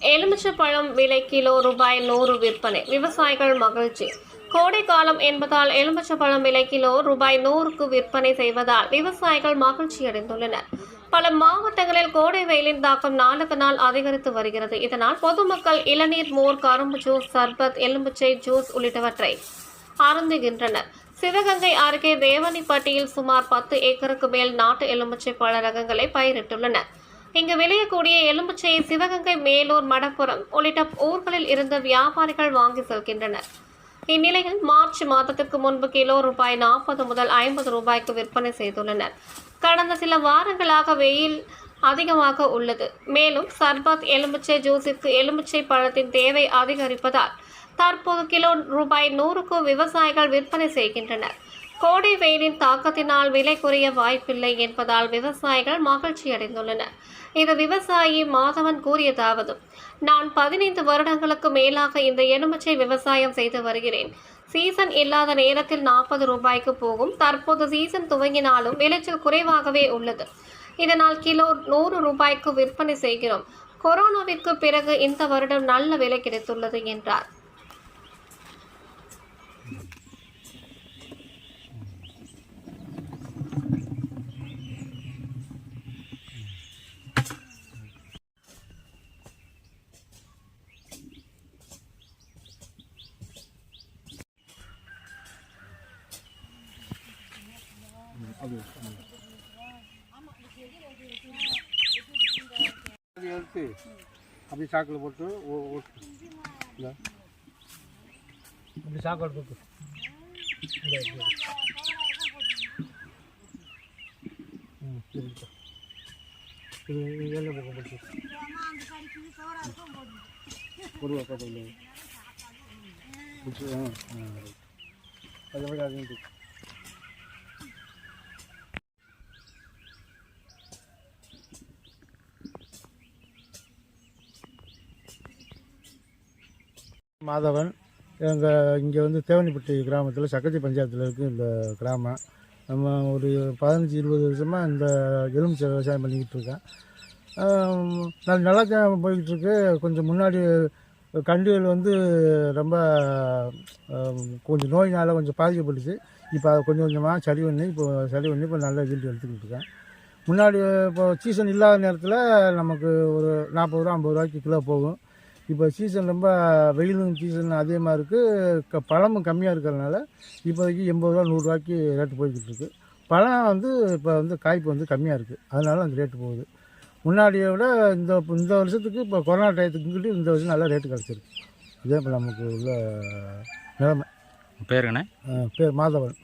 எலுமிச்சப்பழம் விலை கிலோ ரூபாய் நூறு விற்பனை. விவசாயிகள் மகிழ்ச்சி. கோடை காலம் என்பதால் எலுமிச்சப்பழம் விலை கிலோ ரூபாய் நூறுக்கு விற்பனை செய்வதால் விவசாயிகள் மகிழ்ச்சி அடைந்துள்ளனர். பல மாவட்டங்களில் கோடை வெயிலின் தாக்கம் நாளுக்கு நாள் அதிகரித்து வருகிறது. இதனால் பொதுமக்கள் இளநீர் மோர் கரும்பு ஜூஸ் சர்பத் எலுமிச்சை ஜூஸ் உள்ளிட்டவற்றை அருந்துகின்றனர். சிவகங்கை அருகே தேவனிப்பட்டியில் சுமார் பத்து ஏக்கருக்கு மேல் நாட்டு எலுமிச்சை பழ ரகங்களை பயிரிட்டுள்ளனர். இங்கு விளையக்கூடிய எலுமிச்சையை சிவகங்கை மேலூர் மடப்புரம் உள்ளிட்ட ஊர்களில் இருந்து வியாபாரிகள் வாங்கி செல்கின்றனர். இந்நிலையில் மார்ச் மாதத்திற்கு முன்பு கிலோ ரூபாய் நாற்பது முதல் ஐம்பது ரூபாய்க்கு விற்பனை செய்துள்ளனர். கடந்த சில வாரங்களாக வெயில் அதிகமாக உள்ளது. மேலும் சர்பத் எலுமிச்சை ஜூஸிற்கு எலுமிச்சை பழத்தின் தேவை அதிகரிப்பதால் தற்போது கிலோ ரூபாய் நூறுக்கு விவசாயிகள் விற்பனை செய்கின்றனர். கோடை வெயிலின் தாக்கத்தினால் விலை குறைய வாய்ப்பில்லை என்பதால் விவசாயிகள் மகிழ்ச்சி அடைந்துள்ளனர் இது விவசாயி மாதவன் கூறியதாவது நான் பதினைந்து வருடங்களுக்கு மேலாக இந்த எலுமிச்சை விவசாயம் செய்து வருகிறேன். சீசன் இல்லாத நேரத்தில் நாற்பது ரூபாய்க்கு போகும். தற்போது சீசன் துவங்கினாலும் விளைச்சல் குறைவாகவே உள்ளது. இதனால் கிலோ நூறு ரூபாய்க்கு விற்பனை செய்கிறோம். கொரோனாவிற்கு பிறகு இந்த வருடம் நல்ல விலை கிடைத்துள்ளது என்றார். அது எடுத்து அப்படி சாக்கில் போட்டு ஓ- ஓட்டு இந்த அப்படி சாக்கோடு போட்டு இந்த, இந்த. ம் இது இது பக்கம் போட்டு பொருவா போட்டு ஆ அது மாதவன் எங்கள் இங்கே வந்து தேவனிப்பட்டி கிராமத்தில் சக்கத்தி பஞ்சாயத்தில் இருக்குது இந்த கிராமம். நம்ம ஒரு பதினஞ்சு இருபது வருஷமாக இந்த எலுமிச்சை விவசாயம் பண்ணிக்கிட்டு இருக்கேன். நான் நல்லா தான் போய்கிட்டுருக்கு கொஞ்சம் முன்னாடி கண்டுகள் வந்து ரொம்ப கொஞ்சம் நோயினால் கொஞ்சம் பாதிக்கப்பட்டுச்சு. இப்போ அதை கொஞ்சம் கொஞ்சமாக சரி பண்ணி இப்போ சரி பண்ணி இப்போ நல்ல ஈல்டு எடுத்துக்கிட்டு இருக்கேன். முன்னாடி இப்போ சீசன் இல்லாத நேரத்தில் நமக்கு ஒரு நாற்பது ரூபா ஐம்பது ரூபாய்க்கு கிலோ போகும். இப்போ சீசன் ரொம்ப வெயிலும் சீசன் அதிகமாக இருக்குது க பழமும் கம்மியாக இருக்கிறதுனால இப்போதைக்கு எண்பது ரூபா நூறுரூவாய்க்கு ரேட்டு போய்கிட்டு இருக்கு. பழம் வந்து இப்போ வந்து காய்ப்பு வந்து கம்மியாக இருக்குது அதனால அந்த ரேட்டு போகுது. முன்னாடியை விட இந்த இந்த வருஷத்துக்கு இப்போ கொரோனா டயத்துக்கு இந்த வருஷம் நல்லா ரேட்டு கிடச்சிருக்கு. இதே இப்போ நமக்கு உள்ள நிலைமை. பேருங்கண்ணே பேர் மாதவன்.